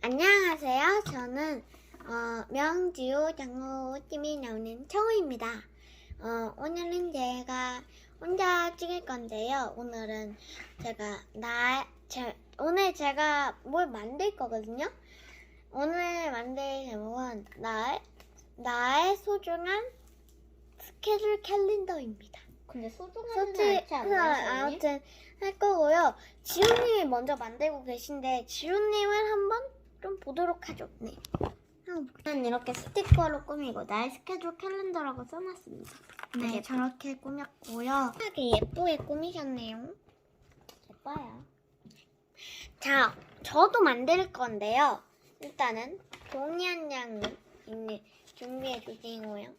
안녕하세요. 저는 어, 명지우 장호 팀이 나오는 청우입니다. 어, 오늘은 제가 혼자 찍을 건데요. 오늘은 제가 나 제, 오늘 제가 뭘 만들 거거든요. 오늘 만들 제목은 나의 나의 소중한 스케줄 캘린더입니다. 근데 소중하지 솔직히? 아무튼 할 거고요. 지훈님이 먼저 만들고 계신데 지훈님을 한번 좀 보도록 하죠. 네. 저는 이렇게 스티커로 꾸미고 나의 스케줄 캘린더라고 써놨습니다. 네, 저렇게 꾸몄고요. 되게 예쁘게 꾸미셨네요. 예뻐요. 자, 저도 만들 건데요. 일단은 종이 한 장을 준비해 주시고요.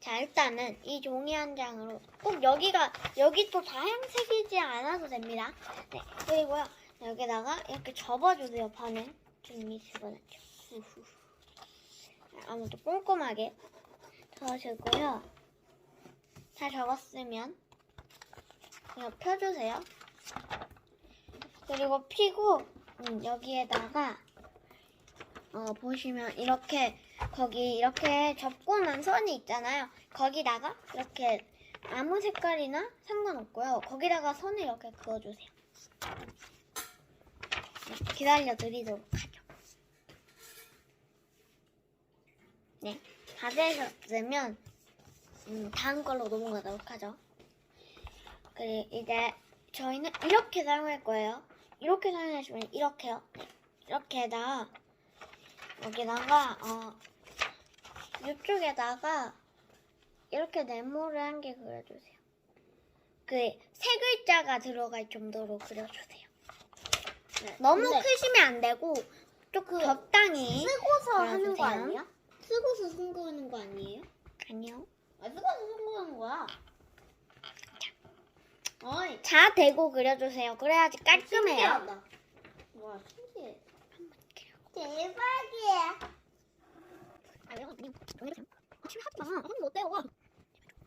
자, 일단은 이 종이 한 장으로 꼭 여기가 여기 또 다양색이지 않아도 됩니다. 네, 그리고요 여기다가 이렇게 접어주세요. 반을 좀 집어넣죠. 아무튼 꼼꼼하게 저으시고요. 다 적었으면 이거 펴주세요. 그리고 피고 음, 여기에다가 어, 보시면 이렇게 거기 이렇게 접고 난 선이 있잖아요. 거기다가 이렇게 아무 색깔이나 상관없고요. 거기다가 선을 이렇게 그어주세요. 네, 기다려 드리도록 하죠. 네, 다 되셨으면 음, 다음 걸로 넘어가도록 하죠. 그리고 이제 저희는 이렇게 사용할 거예요. 이렇게 사용하시면 이렇게요. 네, 이렇게다가 여기다가 어 이쪽에다가 이렇게 네모를 한 개 그려주세요. 그 세 글자가 들어갈 정도로 그려주세요. 네, 너무 근데- 크시면 안 되고 조금 적당히 쓰고서 하는 거 그려주세요. 아니야? 쓰고서 승부하는 거 아니에요? 아니요. 아, 쓰고서 승부하는 거야. 어이, 자 대고 그려주세요. 그래야지 깔끔해요. 신기하다. 와, 신기해. 대박이야. 아, 이거 그냥 정해주세요. 아, 지금 하지 마. 아, 하면 어때요?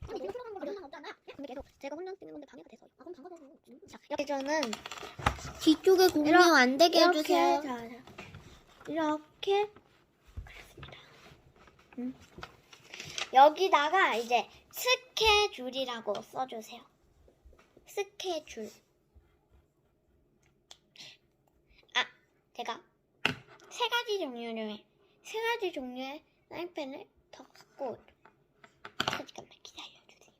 아니, 이거 들어가는 거 그려는 없잖아. 근데 계속 제가 혼자 쓰는 건데 방해가 돼서요. 아, 그럼 장가서 자, 이렇게 저는 뒤쪽에 이렇게- 안 되게 이렇게 해주세요. 자, 자. 이렇게. 음. 여기다가 이제 스케줄이라고 써주세요. 스케줄. 아, 제가 세 가지 종류의 세 가지 종류의 사인펜을 더 갖고 오죠. 잠깐만 기다려주세요.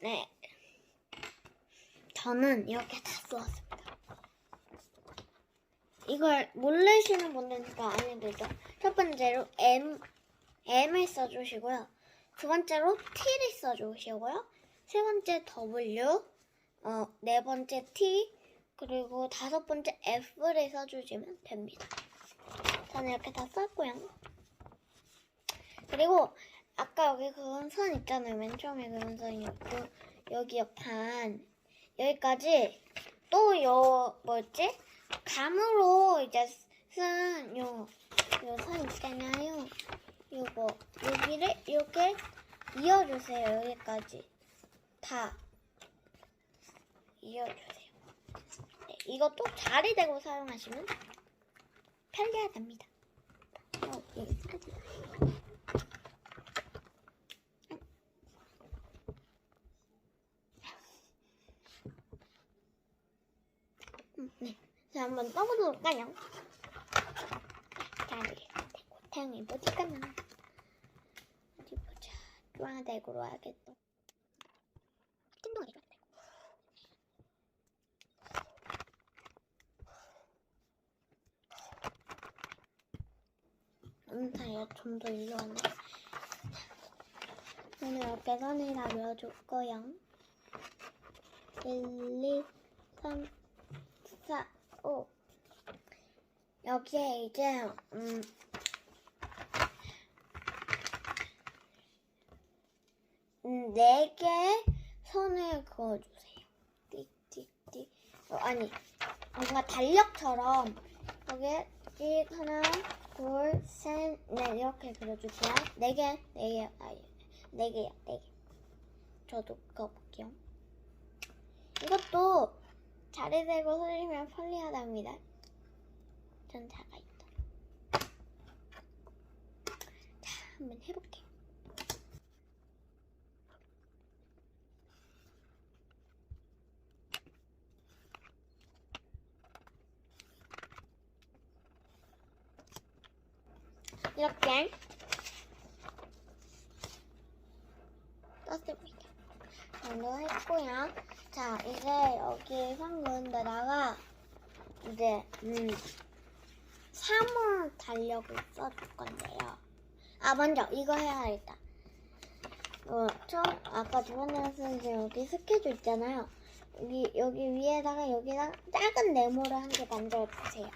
네, 저는 이렇게 다 써왔습니다. 이걸 모르시는 분들은 더 알려드리죠. 첫 번째로 M, M을 써주시고요. 두 번째로 T를 써주시고요. 세 번째 W, 어, 네 번째 T, 그리고 다섯 번째 F를 써주시면 됩니다. 저는 이렇게 다 썼고요. 그리고 아까 여기 그은 선 있잖아요. 맨 처음에 그은 선이었고 여기 옆판 여기까지 또 요 뭐였지? 감으로 이제 쓴 요 요선 있잖아요. 여기를 이렇게 이어주세요. 여기까지 다 이어주세요. 네, 이것도 자리 대고 사용하시면 편리하답니다. 어, 여기까지. 음, 네. 자, 한번 떠보도록까요? 자, 이렇게 어디까나 어디 중앙대구로 와야겠다. 띵동이 돼. 음, 다이가 좀더 일로 왔네. 저는 이렇게 선을 다 그려줄 거야. 1, 2, 3, 4, 5. 여기에 이제, 음, 네 개 선을 그어주세요. 띡띡띡. 어, 아니 뭔가 달력처럼 여기 띡 하나 둘셋넷 이렇게 그려주세요. 네 개, 네 개, 아니 네 개요, 네 개. 저도 그어볼게요. 이것도 자리 대고 서리면 편리하답니다. 전 작아요. 한번 해볼게요. 이렇게 떴습니다. 오늘 했고요. 자, 이제 여기 상근 데다가 이제 음 3월 달력을 써줄 건데요. 아 먼저 이거 해야겠다. 어, 처음 아까 저번에 쓴게 여기 스케줄 있잖아요. 여기 여기 위에다가 여기다 작은 네모를 한 개 만들어 주세요.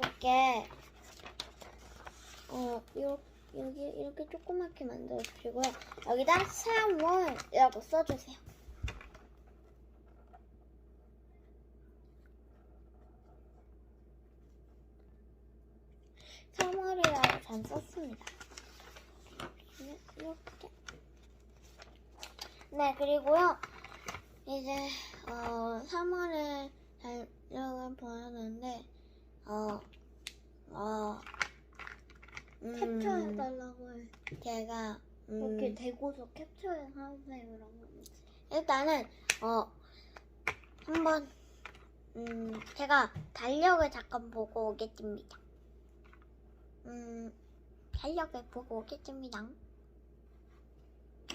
이렇게 어 요, 여기 이렇게 조그맣게 만들어 주시고요. 여기다 3월이라고 써주세요. 3월이라고 전 썼습니다. 이렇게. 네, 그리고요. 이제 어 3월에 달력을 보냈는데 어 어, 음, 캡처해달라고 해. 제가 음, 이렇게 대고서 캡처해 하세요라고 하면서. 일단은 어 한번 음 제가 달력을 잠깐 보고 오겠습니다. 음 달력을 보고 오겠습니다.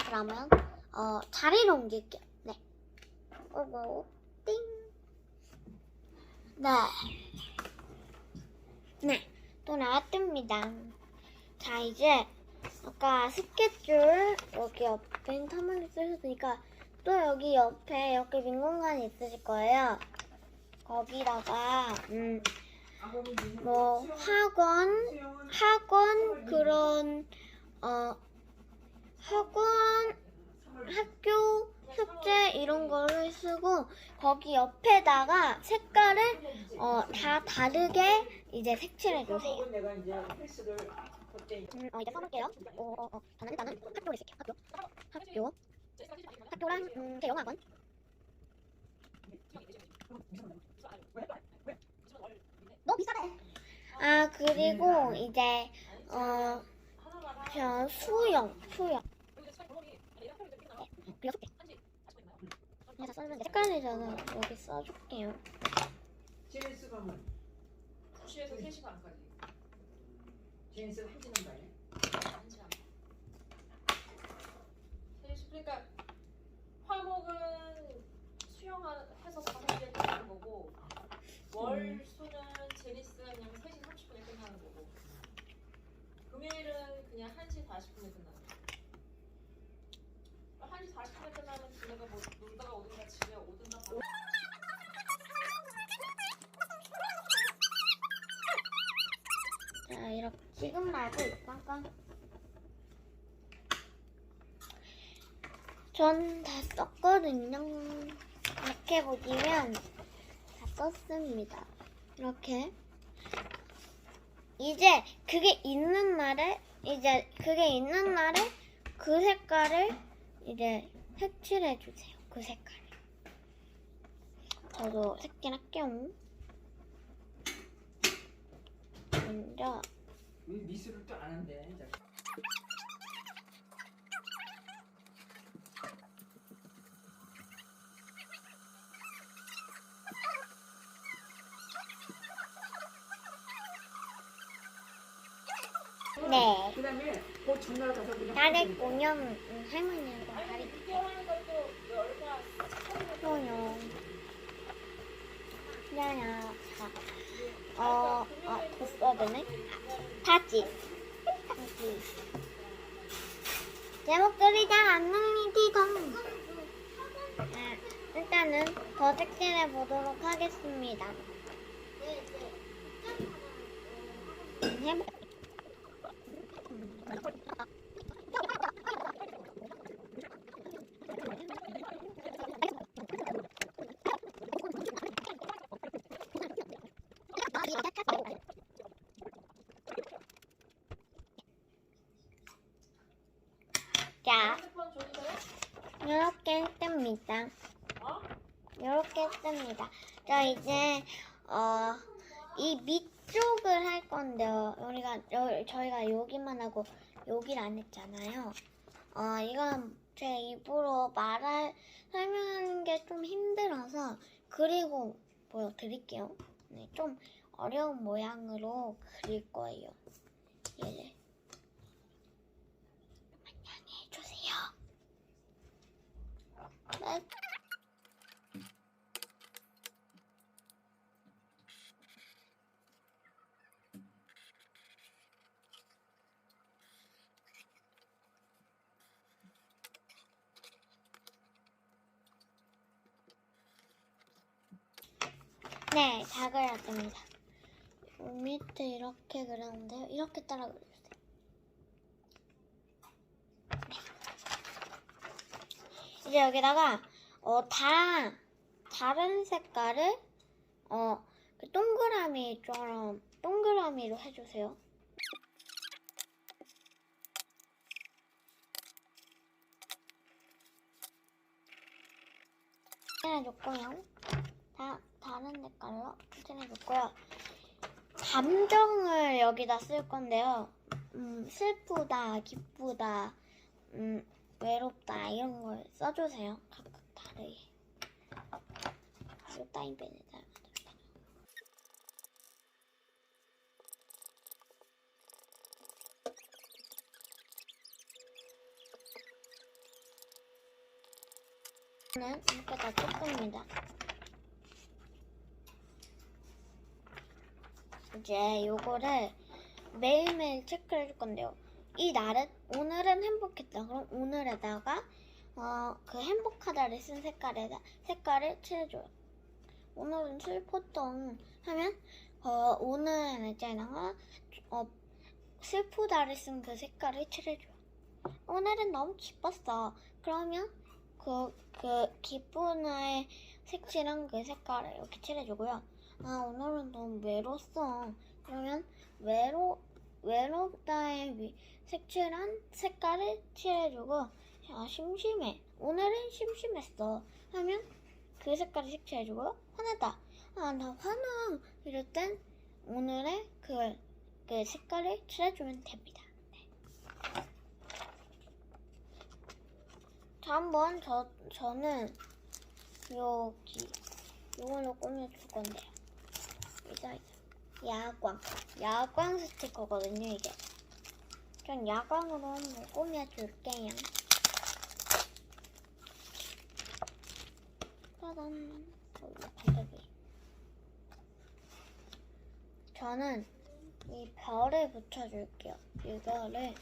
그러면 어 자리로 옮길게요. 네. 오고 띵. 네. 네. 또 나왔답니다. 자 이제 아까 스케줄 여기 옆에 인터넷 쓰셨으니까 또 여기 옆에 이렇게 빈 공간이 있으실 거예요. 거기다가 음 뭐 학원 학원 그런 어 학원 학교 숙제 이런 거를 쓰고 거기 옆에다가 색깔을 어 다 다르게 이제 색칠해 주세요. 음, 어, 이제 써볼게요. 어, 어, 어. 저는 일단은 학교를 쓸게요. 학교. 학교. 학교랑 음, 대영학원. 너 비싸네. 아 그리고 이제 어, 저 수영, 수영. 네, 그 여섯 개. 그래서 써주면 돼. 색깔을 저는 여기 써줄게요. 제니스 가면 2시에서 3시 반까지. 제니스 한 시는 가요? 한시 반. 3시, 그러니까 화목은 수영해서 5시에 끝나는 거고 월, 수는 제니스는 그냥 3시 30분에 끝나는 거고 금요일은 그냥 1시 40분에 끝나는 거 1시 40분에 끝나면 지네가 뭐 놀다가 오든가 집에 오든가 자, 이렇게 지금 말고 잠깐. 전다 썼거든요. 이렇게 보시면 다 썼습니다. 이렇게. 이제 그게 있는 날에 이제 그게 있는 날에 그 색깔을 이제 색칠해 주세요. 그 색깔. 저도 색칠할게요. 먼저. 미술을 또 아는데 네. 그 다음에 그 전날 가서 그냥 딸의 공연 음, 할머니하고 아니 다리 6개월하니 써야 되네? 다지. 다지. 제목들이 잘안 나오니까 아, 일단은 더 색칠해 보도록 하겠습니다 음, 해보 자, 핸드폰 줘도 돼? 이렇게. 어? 이렇게 했습니다. 자, 이제, 어, 이 밑쪽을 할 건데요. 우리가 여, 저희가 여기만 하고 여기를 안 했잖아요. 어 이건 제 입으로 말할 설명하는 게 좀 힘들어서 그리고 보여드릴게요. 네, 좀 어려운 모양으로 그릴 거예요. 얘를 양해해 주세요. 네. 네, 다 그렸습니다. 요 밑에 이렇게 그렸는데요. 이렇게 따라 그려주세요. 네. 이제 여기다가 어, 다 다른 색깔을 어, 그 동그라미처럼 동그라미로 해주세요. 칠해줬고요. 다 다른 색깔로 칠해줬고요. 감정을 여기다 쓸 건데요. 음, 슬프다, 기쁘다, 음, 외롭다 이런 걸 써주세요. 각각 다르게. 따인펜에다 만들게요. 저는 이렇게 다 쳤습니다. 이제 요거를 매일매일 체크를 해줄 건데요. 이 날은 오늘은 행복했다. 그럼 오늘에다가 어, 그 행복하다를 쓴 색깔에다 색깔을 칠해줘요. 오늘은 슬펐던 하면 어, 오늘에다가 어, 슬프다를 쓴 그 색깔을 칠해줘요. 오늘은 너무 기뻤어. 그러면 그, 그 기쁨의 색칠한 그 색깔을 이렇게 칠해주고요. 아 오늘은 너무 외로웠어. 그러면 외로 외롭다의 위- 색칠한 색깔을 칠해주고 아 심심해. 오늘은 심심했어. 하면 그 색깔을 색칠해주고 화나다. 아 나 화나. 이럴 땐 오늘의 그, 그 색깔을 칠해주면 됩니다. 네. 자 한번 저 저는 여기 이걸로 꾸며줄 건데요. 이거 야광 야광 스티커거든요 이게 전 야광으로 한번 꾸며줄게요. 짜잔 반대기 저는 이 별을 붙여줄게요. 이거를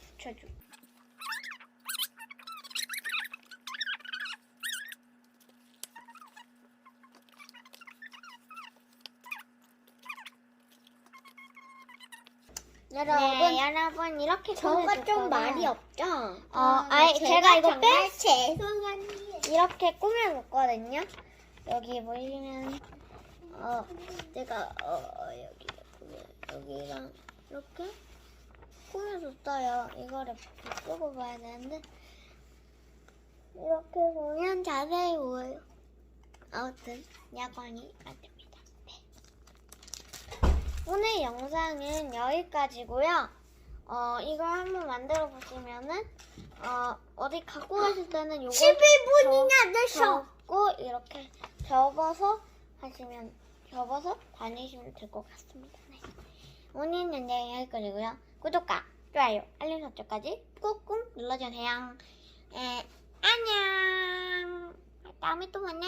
붙여줄게요 여러분, 네, 여러분 이렇게 저가 좀. 말이 없죠? 어, 아니, 제가 이거 뺐- 죄송합니다. 이렇게 꾸며줬거든요. 여기 보시면 어 제가 어 어, 여기 여기랑 이렇게 꾸며줬어요. 이거를 끄고 봐야 되는데 이렇게 보면 자세히 보여요. 아무튼 야광이 만듭니다. 네. 오늘 영상은 여기까지고요. 어 이걸 한번 만들어 보시면은 어 어디 갖고 가실 때는 요거 11분이나 됐어. 접고 이렇게 접어서 하시면 접어서 다니시면 될 것 같습니다. 네. 오늘 영상 여기까지고요. 구독과 좋아요, 알림 설정까지 꾹꾹 눌러주세요. 예, 안녕. 다음에 또 만나요.